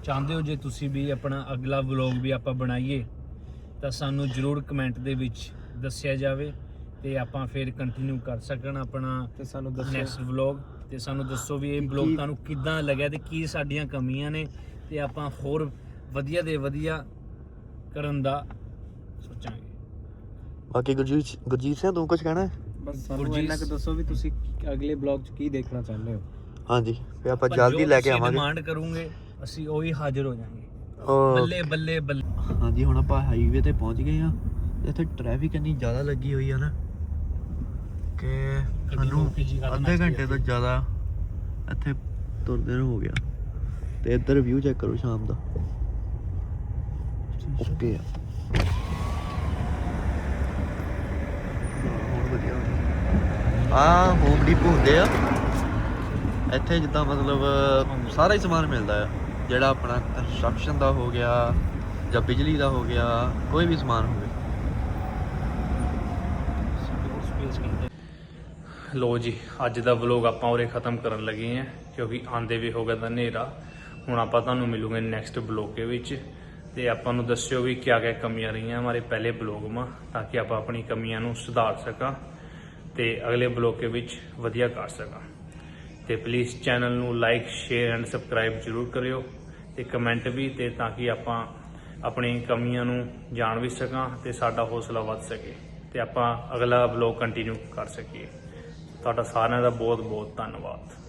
ਚਾਹੁੰਦੇ ਹੋ ਜੇ ਤੁਸੀਂ ਵੀ ਆਪਣਾ ਅਗਲਾ ਵਲੌਗ ਵੀ ਆਪਾਂ ਬਣਾਈਏ ਤਾਂ ਸਾਨੂੰ ਜਰੂਰ ਕਮੈਂਟ ਦੇ ਵਿੱਚ ਦੱਸਿਆ ਜਾਵੇ ਤੇ ਆਪਾਂ ਫਿਰ ਕੰਟੀਨਿਊ ਕਰ ਸਕਣ ਆਪਣਾ ਤੇ ਸਾਨੂੰ ਨੈਕਸਟ ਵਲੌਗ ਤੇ ਸਾਨੂੰ ਦੱਸੋ ਵੀ ਇਹ ਵਲੌਗ ਤੁਹਾਨੂੰ ਕਿੱਦਾਂ ਲੱਗਿਆ ਤੇ ਕੀ ਸਾਡੀਆਂ ਕਮੀਆਂ ਨੇ ਤੇ ਆਪਾਂ ਹੋਰ ਵਧੀਆ ਦੇ ਵਧੀਆ ਕਰਨ ਦਾ ਸੋਚਾਂਗੇ। ਬਾਕੀ ਗੁਰਜੀਤ ਗੁਰਜੀਤ ਸਿੰਘ ਤੂੰ ਕੁਝ ਕਹਿਣਾ ਹੈ? ਬਸ ਸਾਨੂੰ ਇੰਨਾ ਕੁ ਦੱਸੋ ਵੀ ਤੁਸੀਂ ਅਗਲੇ ਬਲੌਗ 'ਚ ਕੀ ਦੇਖਣਾ ਚਾਹੁੰਦੇ ਹੋ? ਹਾਂਜੀ ਫੇ ਆਪਾਂ ਜਲਦੀ ਲੈ ਕੇ ਆਵਾਂਗੇ। ਡਿਮਾਂਡ ਕਰੋਗੇ ਅਸੀਂ ਉਹੀ ਹਾਜ਼ਰ ਹੋ ਜਾਾਂਗੇ ਬੱਲੇ ਬੱਲੇ ਬੱਲੇ। ਹਾਂਜੀ ਹੁਣ ਆਪਾਂ ਹਾਈਵੇ ਤੇ ਪਹੁੰਚ ਗਏ ਆ ਇੱਥੇ ਟ੍ਰੈਫਿਕ ਇੰਨੀ ਜ਼ਿਆਦਾ ਲੱਗੀ ਹੋਈ ਆ ਨਾ ਕਿ ਸਾਨੂੰ ਅੱਧੇ ਘੰਟੇ ਤੋਂ ਜ਼ਿਆਦਾ ਇੱਥੇ ਤੁਰਦੇ ਨੂੰ ਹੋ ਗਿਆ। ਤੇ ਇੱਧਰ ਵਿਊ ਚੈੱਕ ਕਰੋ ਸ਼ਾਮ ਦਾ। ਓਕੇ ਆ। ਹੋਰ ਵਧੀਆ। ਆ ਹੋਮ ਡੀਪੋ ਹੁੰਦੇ ਆ। ਇੱਥੇ ਜਿੱਦਾਂ ਮਤਲਬ ਸਾਰਾ ਹੀ ਸਮਾਨ ਮਿਲਦਾ ਆ। ਜਿਹੜਾ ਆਪਣਾ ਕੰਸਟਰਕਸ਼ਨ ਦਾ ਹੋ ਗਿਆ ਜਾਂ ਬਿਜਲੀ ਦਾ ਹੋ ਗਿਆ, ਕੋਈ ਵੀ ਸਮਾਨ ਹੋਵੇ। ਲੋ ਜੀ, ਅੱਜ ਦਾ ਵਲੋਗ ਆਪਾਂ ਉਰੇ ਖਤਮ ਕਰਨ ਲੱਗੇ ਆਂ, ਕਿਉਂਕਿ ਆਂਦੇ ਵੀ ਹੋ ਗਿਆ ਤਾਂ ਹਨੇਰਾ। ਹੁਣ ਆਪਾਂ ਤੁਹਾਨੂੰ ਮਿਲੂਗੇ ਨੈਕਸਟ ਵਲੋਗ ਦੇ ਵਿੱਚ। ਤੇ ਆਪਾਂ ਨੂੰ ਦੱਸਿਓ ਵੀ ਕਿਆ ਕਿਆ ਕਮੀਆਂ ਰਹੀਆਂ ਹਮਾਰੇ ਪਹਿਲੇ ਵਲੋਗ ਮਾ, ਤਾਂ ਕਿ ਆਪਾਂ ਆਪਣੀ ਕਮੀਆਂ ਨੂੰ ਸੁਧਾਰ ਸਕਾਂ। ਤੇ ਅਗਲੇ ਵਲੋਗ ਦੇ ਵਿੱਚ ਵਧੀਆ ਕਰ ਸਕਾਂ ਤੇ ਪਲੀਜ਼ ਚੈਨਲ ਨੂੰ ਲਾਈਕ ਸ਼ੇਅਰ ਐਂਡ ਸਬਸਕ੍ਰਾਈਬ ਜਰੂਰ ਕਰਿਓ ਤੇ ਕਮੈਂਟ ਵੀ ਤੇ ਤਾਂ ਕਿ ਆਪਾਂ ਆਪਣੀ ਕਮੀਆਂ ਨੂੰ ਜਾਣ ਵੀ ਸਕਾਂ ਤੇ ਸਾਡਾ ਹੌਸਲਾ ਵੱਧ ਸਕੇ ਤੇ ਆਪਾਂ ਅਗਲਾ ਵਲੋਗ ਕੰਟੀਨਿਊ ਕਰ ਸਕੀਏ। ਤੁਹਾਡਾ ਸਾਰਿਆਂ ਦਾ ਬਹੁਤ ਬਹੁਤ ਧੰਨਵਾਦ।